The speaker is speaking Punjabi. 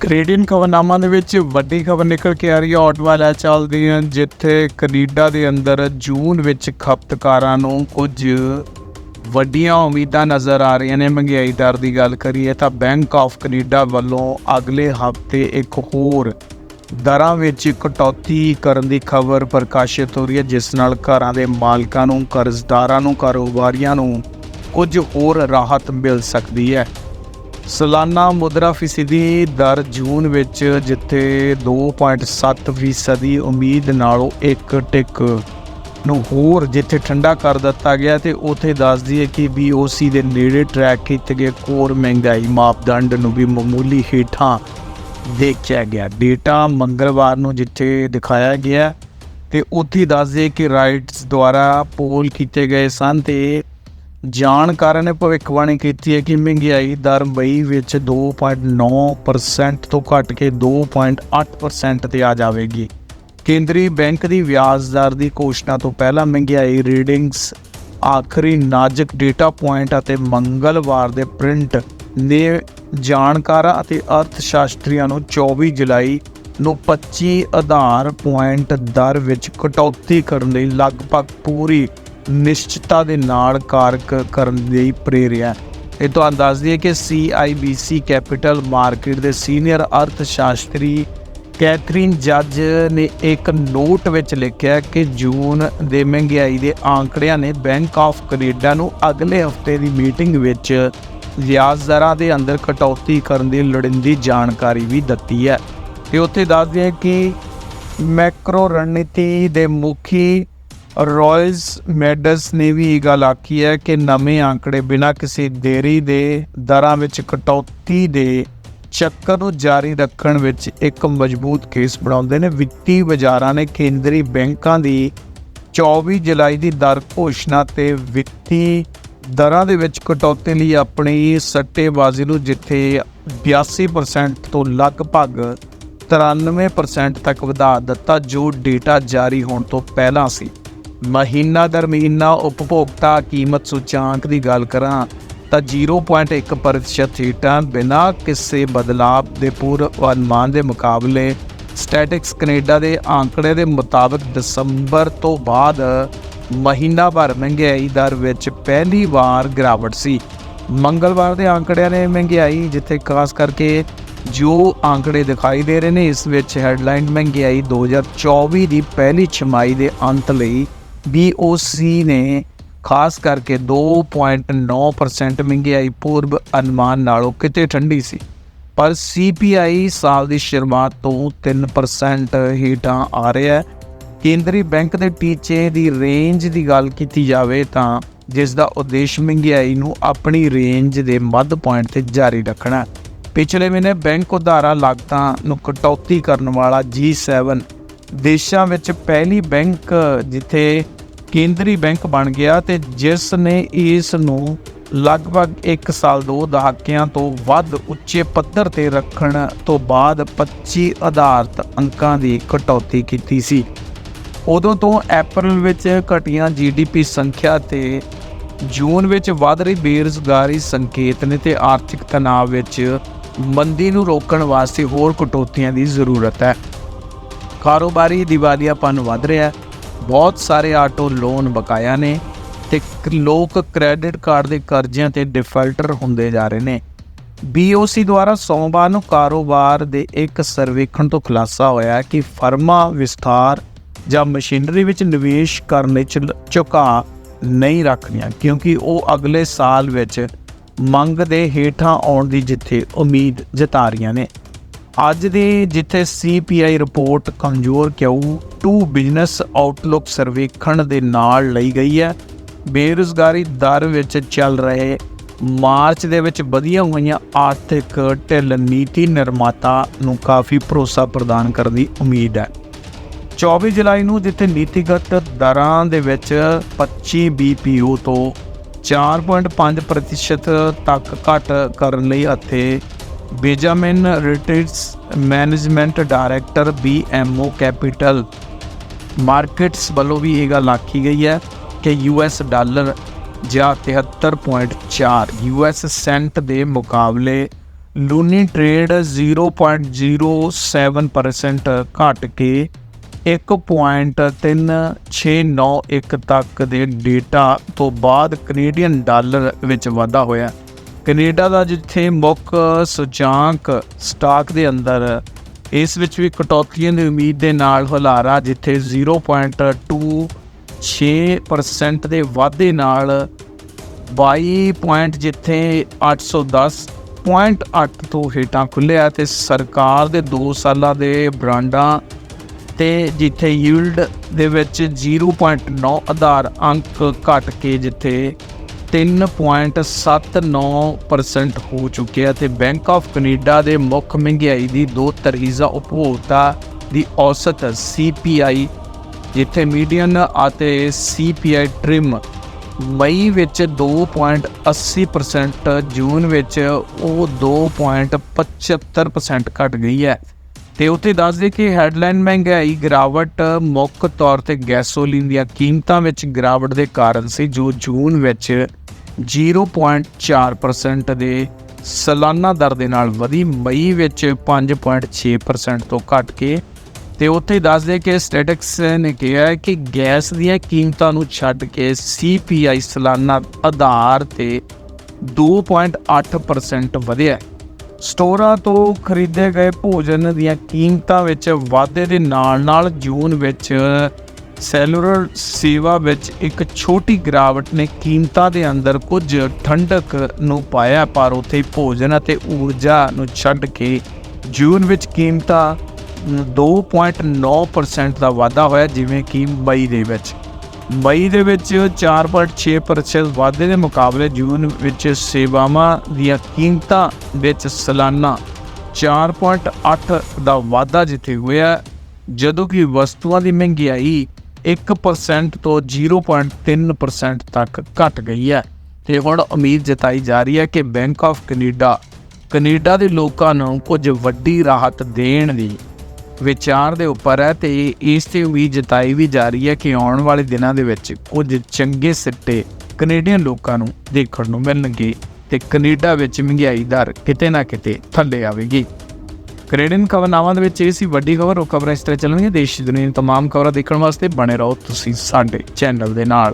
ਕੈਨੇਡੀਅਨ ਖਬਰਨਾਮਾ ਦੇ ਵਿੱਚ ਵੱਡੀ ਖਬਰ ਨਿਕਲ ਕੇ ਆ ਰਹੀ ਹੈ। ਆਟਵਾ ਲੈ ਚੱਲਦੀ ਹੈ ਜਿੱਥੇ ਕੈਨੇਡਾ ਦੇ ਅੰਦਰ ਜੂਨ ਵਿੱਚ ਖਪਤਕਾਰਾਂ ਨੂੰ ਕੁਝ ਵੱਡੀਆਂ ਉਮੀਦਾਂ ਨਜ਼ਰ ਆ ਰਹੀਆਂ ਨੇ। ਮਹਿੰਗਾਈ ਦਰ ਦੀ ਗੱਲ ਕਰੀਏ ਤਾਂ ਬੈਂਕ ਆਫ ਕੈਨੇਡਾ ਵੱਲੋਂ ਅਗਲੇ ਹਫ਼ਤੇ ਇੱਕ ਹੋਰ ਦਰਾਂ ਵਿੱਚ ਕਟੌਤੀ ਕਰਨ ਦੀ ਖਬਰ ਪ੍ਰਕਾਸ਼ਿਤ ਹੋ ਰਹੀ ਹੈ, ਜਿਸ ਨਾਲ ਘਰਾਂ ਦੇ ਮਾਲਕਾਂ ਨੂੰ, ਕਰਜ਼ਦਾਰਾਂ ਨੂੰ, ਕਾਰੋਬਾਰੀਆਂ ਨੂੰ ਕੁਝ ਹੋਰ ਰਾਹਤ ਮਿਲ ਸਕਦੀ ਹੈ। ਸਾਲਾਨਾ ਮੁਦਰਾ ਫੀਸਦੀ ਦਰ ਜੂਨ ਵਿੱਚ ਜਿੱਥੇ 2.7 ਫੀਸਦੀ ਉਮੀਦ ਨਾਲੋਂ ਇੱਕ ਟਿਕ ਨੂੰ ਹੋਰ ਜਿੱਥੇ ਠੰਡਾ ਕਰ ਦਿੱਤਾ ਗਿਆ ਤੇ ਉਥੇ ਦੱਸ ਦਈਏ ਕਿ BOC ਦੇ ਨੇੜੇ ਟਰੈਕ ਕੀਤੇ ਗਏ ਕੋਰ ਮਹਿੰਗਾਈ ਮਾਪਦੰਡ ਨੂੰ ਵੀ ਮਾਮੂਲੀ ਹੇਠਾਂ ਦੇਖਿਆ ਗਿਆ। ਡੇਟਾ ਮੰਗਲਵਾਰ ਨੂੰ ਜਿੱਥੇ ਦਿਖਾਇਆ ਗਿਆ ਤੇ ਉੱਥੇ ਦੱਸ ਕਿ ਰਾਈਟਸ ਦੁਆਰਾ ਪੋਲ ਕੀਤੇ ਗਏ ਸਨ ਤੇ ਜਾਣਕਾਰਾਂ ਨੇ ਭਵਿੱਖਬਾਣੀ ਕੀਤੀ ਹੈ ਕਿ ਮਹਿੰਗਾਈ ਦਰ ਮਈ ਵਿੱਚ 2.9% ਤੋਂ ਘਟ ਕੇ 2.8% ਤੇ ਆ ਜਾਵੇਗੀ। ਕੇਂਦਰੀ ਬੈਂਕ ਦੀ ਵਿਆਜ ਦਰ ਦੀ ਘੋਸ਼ਣਾ ਤੋਂ ਪਹਿਲਾਂ ਮਹਿੰਗਾਈ ਰੀਡਿੰਗਸ ਆਖਰੀ ਨਾਜ਼ੁਕ ਡੇਟਾ ਪੁਆਇੰਟ ਅਤੇ ਮੰਗਲਵਾਰ ਦੇ ਪ੍ਰਿੰਟ ਨੇ ਜਾਣਕਾਰਾਂ ਅਤੇ ਅਰਥਸ਼ਾਸਤਰੀਆਂ ਨੂੰ 24 ਜੁਲਾਈ ਨੂੰ 25 ਆਧਾਰ ਪੁਆਇੰਟ ਦਰ ਵਿੱਚ ਕਟੌਤੀ ਕਰਨ ਲਈ ਲਗਭਗ ਪੂਰੀ ਨਿਸ਼ਚਿਤਤਾ ਦੇ ਨਾਲ ਕਾਰਕ ਕਰਨ ਲਈ ਪ੍ਰੇਰਿਆ। ਇਹ ਤੁਹਾਨੂੰ ਦੱਸ ਦਈਏ ਕਿ CIBC ਕੈਪੀਟਲ ਮਾਰਕੀਟ ਦੇ ਸੀਨੀਅਰ ਅਰਥ ਸ਼ਾਸਤਰੀ ਕੈਥਰੀਨ ਜੱਜ ਨੇ ਇੱਕ ਨੋਟ ਵਿੱਚ ਲਿਖਿਆ ਕਿ ਜੂਨ ਦੇ ਮਹਿੰਗਾਈ ਦੇ ਆંકੜਿਆਂ ਨੇ ਬੈਂਕ ਆਫ ਕੈਨੇਡਾ ਨੂੰ ਅਗਲੇ ਹਫ਼ਤੇ ਦੀ ਮੀਟਿੰਗ ਵਿੱਚ ਵਿਆਜ ਦਰਾਂ ਦੇ ਅੰਦਰ ਕਟੌਤੀ ਕਰਨ ਦੀ ਲੋੜੀਂਦੀ ਜਾਣਕਾਰੀ ਵੀ ਦਿੱਤੀ ਹੈ। ਤੇ ਉੱਥੇ ਦੱਸਦੇ ਹੈ ਕਿ ਮੈਕਰੋ ਰਣਨੀਤੀ ਦੇ ਮੁਖੀ ਰॉयਲਸ ਮੈਡਸ ਨੇ ਵੀ ਇਹ ਗੱਲ ਆਖੀ ਹੈ ਕਿ ਨਵੇਂ ਅੰਕੜੇ ਬਿਨਾਂ ਕਿਸੇ ਦੇਰੀ ਦੇ ਦਰਾਂ ਵਿੱਚ ਕਟੌਤੀ ਦੇ ਚੱਕਰ ਨੂੰ ਜਾਰੀ ਰੱਖਣ ਵਿੱਚ ਇੱਕ ਮਜ਼ਬੂਤ ਕੇਸ ਬਣਾਉਂਦੇ ਨੇ। ਵਿੱਤੀ ਬਾਜ਼ਾਰਾਂ ਨੇ ਕੇਂਦਰੀ ਬੈਂਕਾਂ ਦੀ 24 ਜੁਲਾਈ ਦੀ ਦਰ ਘੋਸ਼ਣਾ ਤੇ ਵਿੱਤੀ ਦਰਾਂ ਦੇ ਵਿੱਚ ਕਟੌਤੀ ਲਈ ਆਪਣੀ ਸੱਟੇਬਾਜ਼ੀ ਨੂੰ ਜਿੱਥੇ 82% ਤੋਂ ਲਗਭਗ 93% ਤੱਕ ਵਧਾ ਦਿੱਤਾ, ਜੋ ਡੇਟਾ ਜਾਰੀ ਹੋਣ ਤੋਂ ਪਹਿਲਾਂ ਸੀ। ਮਹੀਨਾ ਦਰ ਮਹੀਨਾ ਉਪਭੋਗਤਾ ਕੀਮਤ ਸੂਚਾਂਕ ਦੀ ਗੱਲ ਕਰਾਂ ਤਾਂ 0.1% ਹੀਟਾਂ ਬਿਨਾਂ ਕਿਸੇ ਬਦਲਾਅ ਦੇ ਪੂਰਵ ਅਨੁਮਾਨ ਦੇ ਮੁਕਾਬਲੇ ਸਟੈਟਿਕਸ ਕੈਨੇਡਾ ਦੇ ਆંકੜੇ ਦੇ ਮੁਤਾਬਕ ਦਸੰਬਰ ਤੋਂ ਬਾਅਦ ਮਹੀਨਾ ਭਰ ਮਹਿੰਗਾਈ ਦਰ ਵਿੱਚ ਪਹਿਲੀ ਵਾਰ ਗਿਰਾਵਟ ਸੀ। ਮੰਗਲਵਾਰ ਦੇ ਆંકੜਿਆਂ ਨੇ ਮਹਿੰਗਾਈ, ਜਿੱਥੇ ਖਾਸ ਕਰਕੇ ਜੋ ਆંકੜੇ ਦਿਖਾਈ ਦੇ ਰਹੇ ਨੇ, ਇਸ ਵਿੱਚ ਹੈਡਲਾਈਨ ਮਹਿੰਗਾਈ 2024 ਦੀ ਪਹਿਲੀ ਛਮਾਈ ਦੇ ਅੰਤ ਲਈ BOC ਨੇ ਖਾਸ ਕਰਕੇ 2.9% ਮਹਿੰਗਾਈ ਪੂਰਵ ਅਨੁਮਾਨ ਨਾਲੋਂ ਕਿਤੇ ਠੰਡੀ ਸੀ। ਪਰ CPI ਸਾਲ ਦੀ ਸ਼ੁਰੂਆਤ ਤੋਂ 3% ਹੇਠਾਂ ਆ ਰਿਹਾ ਹੈ। ਕੇਂਦਰੀ ਬੈਂਕ ਦੇ ਟੀਚੇ ਦੀ ਰੇਂਜ ਦੀ ਗੱਲ ਕੀਤੀ ਜਾਵੇ ਤਾਂ ਜਿਸ ਦਾ ਉਦੇਸ਼ ਮਹਿੰਗਾਈ ਨੂੰ ਆਪਣੀ ਰੇਂਜ ਦੇ ਮੱਧ ਪੁਆਇੰਟ ਤੇ ਜਾਰੀ ਰੱਖਣਾ ਪਿਛਲੇ ਮਹੀਨੇ ਬੈਂਕ ਉਧਾਰਾ ਲਾਗਤਾਂ ਨੂੰ ਕਟੌਤੀ ਕਰਨ ਵਾਲਾ G7 ਦੇਸ਼ਾਂ ਵਿੱਚ ਪਹਿਲੀ ਬੈਂਕ ਜਿੱਥੇ ਕੇਂਦਰੀ ਬੈਂਕ ਬਣ ਗਿਆ ਤੇ ਜਿਸ ਨੇ ਇਸ ਨੂੰ ਲਗਭਗ 1 ਸਾਲ ਦੋ ਦਹਾਕਿਆਂ ਤੋਂ ਵੱਧ ਉੱਚੇ ਪੱਧਰ ਤੇ ਰੱਖਣ ਤੋਂ ਬਾਅਦ 25 ਆਧਾਰਤ ਅੰਕਾਂ ਦੀ ਕਟੌਤੀ ਕੀਤੀ ਸੀ। ਉਦੋਂ ਤੋਂ ਅਪ੍ਰੈਲ ਵਿੱਚ ਘਟੀਆਂ ਜੀਡੀਪੀ ਸੰਖਿਆ ਤੇ ਜੂਨ ਵਿੱਚ ਵਧ ਰਹੀ ਬੇਰੁਜ਼ਗਾਰੀ ਸੰਕੇਤ ਨੇ ਤੇ ਆਰਥਿਕ ਤਣਾਅ ਵਿੱਚ ਮੰਦੀ ਨੂੰ ਰੋਕਣ ਵਾਸਤੇ ਹੋਰ ਕਟੌਤੀਆਂ ਦੀ ਜ਼ਰੂਰਤ ਹੈ। ਕਾਰੋਬਾਰੀ ਦੀਵਾਲੀਆਪਨ ਵਧ ਰਿਹਾ ਹੈ। ਬਹੁਤ ਸਾਰੇ ਆਟੋ ਲੋਨ ਬਕਾਇਆ ਨੇ ਤੇ ਲੋਕ ਕ੍ਰੈਡਿਟ ਕਾਰਡ ਦੇ ਕਰਜ਼ਿਆਂ ਤੇ ਡਿਫਾਲਟਰ ਹੁੰਦੇ ਜਾ ਰਹੇ ਨੇ। BOC ਦੁਆਰਾ ਸੋਮਵਾਰ ਨੂੰ ਕਾਰੋਬਾਰ ਦੇ ਇੱਕ ਸਰਵੇਖਣ ਤੋਂ ਖੁਲਾਸਾ ਹੋਇਆ ਕਿ ਫਰਮਾਂ ਵਿਸਥਾਰ ਜਾਂ ਮਸ਼ੀਨਰੀ ਵਿੱਚ ਨਿਵੇਸ਼ ਕਰਨ ਵਿੱਚ ਲ- ਝੁਕਾਅ ਨਹੀਂ ਰੱਖਣੀਆਂ ਕਿਉਂਕਿ ਉਹ ਅਗਲੇ ਸਾਲ ਵਿੱਚ ਮੰਗ ਦੇ ਹੇਠਾਂ ਆਉਣ ਦੀ ਜਿੱਥੇ ਉਮੀਦ ਜਤਾ ਰਹੀਆਂ ਨੇ। ਅੱਜ ਦੀ ਜਿੱਥੇ CPI ਰਿਪੋਰਟ ਕਮਜ਼ੋਰ ਕਿਉ ਟੂ ਬਿਜ਼ਨਸ ਆਊਟਲੁੱਕ ਸਰਵੇਖਣ ਦੇ ਨਾਲ ਲਈ ਗਈ ਹੈ। ਬੇਰੁਜ਼ਗਾਰੀ ਦਰ ਵਿੱਚ ਚੱਲ ਰਹੇ, ਮਾਰਚ ਦੇ ਵਿੱਚ ਵਧੀਆ ਹੋਈਆਂ ਆਰਥਿਕ ਢਿੱਲ ਨੀਤੀ ਨਿਰਮਾਤਾ ਨੂੰ ਕਾਫੀ ਭਰੋਸਾ ਪ੍ਰਦਾਨ ਕਰਨ ਦੀ ਉਮੀਦ ਹੈ। 24 ਜੁਲਾਈ ਨੂੰ ਜਿੱਥੇ ਨੀਤੀਗਤ ਦਰਾਂ ਦੇ ਵਿੱਚ 25 BPO ਤੋਂ 4.5% ਤੱਕ ਘਟ ਕਰਨ ਲਈ ਅਤੇ Benjamin Reitzes management director BMO capital markets ਵੱਲੋਂ ਵੀ ਇਹ ਗੱਲ ਆਖੀ ਗਈ ਹੈ ਕਿ ਯੂਐਸ ਡਾਲਰ ਜਾਂ 73.4 ਯੂਐਸ ਸੈਂਟ ਦੇ ਮੁਕਾਬਲੇ ਲੂਨੀ ਟ੍ਰੇਡ 0.07% ਘਟ ਕੇ 1.3691 ਤੱਕ ਦੇ ਡੇਟਾ ਤੋਂ ਬਾਅਦ ਕੈਨੇਡੀਅਨ ਡਾਲਰ ਵਿੱਚ ਵਾਧਾ ਹੋਇਆ। ਕੈਨੇਡਾ ਦਾ ਜਿੱਥੇ ਮੁੱਖ ਸੂਚਾਂਕ ਸਟਾਕ ਦੇ ਅੰਦਰ ਇਸ ਵਿੱਚ ਵੀ ਕਟੌਤੀਆਂ ਦੀ ਉਮੀਦ ਦੇ ਨਾਲ ਹੁਲਾਰਾ, ਜਿੱਥੇ 0.26% ਦੇ ਵਾਧੇ ਨਾਲ 22 ਪੁਆਇੰਟ ਜਿੱਥੇ 810.8 ਤੋਂ ਹੇਠਾਂ ਖੁੱਲਿਆ ਤੇ ਸਰਕਾਰ ਦੇ 2 ਸਾਲਾਂ ਦੇ ਬ੍ਰਾਂਡਾਂ ਤੇ ਜਿੱਥੇ ਯੀਲਡ ਦੇ ਵਿੱਚ 0.9 ਆਧਾਰ ਅੰਕ ਘਟ ਕੇ ਜਿੱਥੇ 3.79% ਹੋ ਚੁੱਕਿਆ ਤੇ ਬੈਂਕ ਆਫ ਕੈਨੇਡਾ ਦੇ ਮੁੱਖ ਮਹਿੰਗਾਈ ਦੀ ਦੋ ਤਰਹੀਜ਼ਾ ਉਪਭੋਗਤਾ ਦੀ ਔਸਤ CPI ਜਿੱਥੇ ਮੀਡੀਅਨ ਅਤੇ CPI ਟ੍ਰਿਮ ਮਈ ਵਿੱਚ 2.80% ਜੂਨ ਵਿੱਚ ਉਹ 2.75% ਘਟ ਗਈ ਹੈ। ਤੇ ਉੱਥੇ ਦੱਸਦੇ ਕਿ ਹੈਡਲਾਈਨ ਮਹਿੰਗਾਈ ਗਿਰਾਵਟ ਮੁੱਖ ਤੌਰ ਤੇ ਗੈਸੋਲੀਨ ਦੀਆਂ ਕੀਮਤਾਂ ਵਿੱਚ ਗਿਰਾਵਟ ਦੇ ਕਾਰਨ ਸੀ, ਜੋ ਜੂਨ ਵਿੱਚ 0.4% ਦੇ ਸਾਲਾਨਾ ਦਰ ਦੇ ਨਾਲ ਵਧੀ। ਮਈ ਵਿੱਚ 5.6% ਤੋਂ ਘਟ ਕੇ। ਤੇ ਉੱਥੇ ਹੀ ਦੱਸਦੇ ਕਿ ਸਟੈਟਿਕਸ ਨੇ ਕਿਹਾ ਹੈ ਕਿ ਗੈਸ ਦੀਆਂ ਕੀਮਤਾਂ ਨੂੰ ਛੱਡ ਕੇ CPI ਸਾਲਾਨਾ ਆਧਾਰ ਤੇ 2.8% ਵਧਿਆ ਸਟੋਰਾਂ ਤੋਂ ਖਰੀਦੇ ਗਏ ਭੋਜਨ ਦੀਆਂ ਕੀਮਤਾਂ ਵਿੱਚ ਵਾਧੇ ਦੇ ਨਾਲ-ਨਾਲ ਜੂਨ ਵਿੱਚ ਸੈਲੂਲਰ ਸੇਵਾ ਵਿੱਚ ਇੱਕ ਛੋਟੀ ਗਿਰਾਵਟ ਨੇ ਕੀਮਤਾਂ ਦੇ ਅੰਦਰ ਕੁਝ ਠੰਡਕ ਨੂੰ ਪਾਇਆ, ਪਰ ਉੱਥੇ ਭੋਜਨ ਅਤੇ ਊਰਜਾ ਨੂੰ ਛੱਡ ਕੇ ਜੂਨ ਵਿੱਚ ਕੀਮਤਾਂ 2.9% ਦਾ ਵਾਧਾ ਹੋਇਆ, ਜਿਵੇਂ ਕਿ ਮਈ ਦੇ ਵਿੱਚ। ਮਈ ਦੇ ਵਿੱਚ 4.6% ਵਾਧੇ ਦੇ ਮੁਕਾਬਲੇ ਜੂਨ ਵਿੱਚ ਸੇਵਾਵਾਂ ਦੀਆਂ ਕੀਮਤਾਂ ਵਿੱਚ ਸਾਲਾਨਾ 4.8 ਦਾ ਵਾਧਾ ਜਿੱਥੇ ਹੋਇਆ, ਜਦੋਂ ਕਿ ਵਸਤੂਆਂ ਦੀ ਮਹਿੰਗਾਈ 1% ਤੋਂ 0.3% ਤੱਕ ਘਟ ਗਈ ਹੈ। ਤੇ ਹੁਣ ਉਮੀਦ ਜਤਾਈ ਜਾ ਰਹੀ ਹੈ ਕਿ ਬੈਂਕ ਆਫ ਕੈਨੇਡਾ ਕੈਨੇਡਾ ਦੇ ਲੋਕਾਂ ਨੂੰ ਕੁਝ ਵੱਡੀ ਰਾਹਤ ਦੇਣ ਦੀ ਵਿਚਾਰ ਦੇ ਉੱਪਰ ਹੈ ਤੇ ਇਸ ਤੇ ਉਮੀਦ ਜਤਾਈ ਵੀ ਜਾ ਰਹੀ ਹੈ ਕਿ ਆਉਣ ਵਾਲੇ ਦਿਨਾਂ ਦੇ ਵਿੱਚ ਕੁਝ ਚੰਗੇ ਸਿੱਟੇ ਕੈਨੇਡੀਅਨ ਲੋਕਾਂ ਨੂੰ ਦੇਖਣ ਨੂੰ ਮਿਲਣਗੇ ਤੇ ਕੈਨੇਡਾ ਵਿੱਚ ਮਹਿੰਗਾਈ ਦਰ ਕਿਤੇ ਨਾ ਕਿਤੇ ਥੱਲੇ ਆਵੇਗੀ। ਕੈਨੇਡੀਅਨ ਖਬਰਨਾਮਾ ਦੇ ਵਿੱਚ ਇਹ ਸੀ ਵੱਡੀ ਖਬਰ ਉਹ ਖਬਰਾਂ ਇਸ ਤਰ੍ਹਾਂ ਚੱਲਣਗੀਆਂ ਦੇਸ਼ ਦੁਨੀਆ ਦੀਆਂ तमाम ਖਬਰਾਂ ਦੇਖਣ ਵਾਸਤੇ ਬਣੇ ਰਹੋ ਤੁਸੀਂ ਸਾਡੇ ਚੈਨਲ ਦੇ ਨਾਲ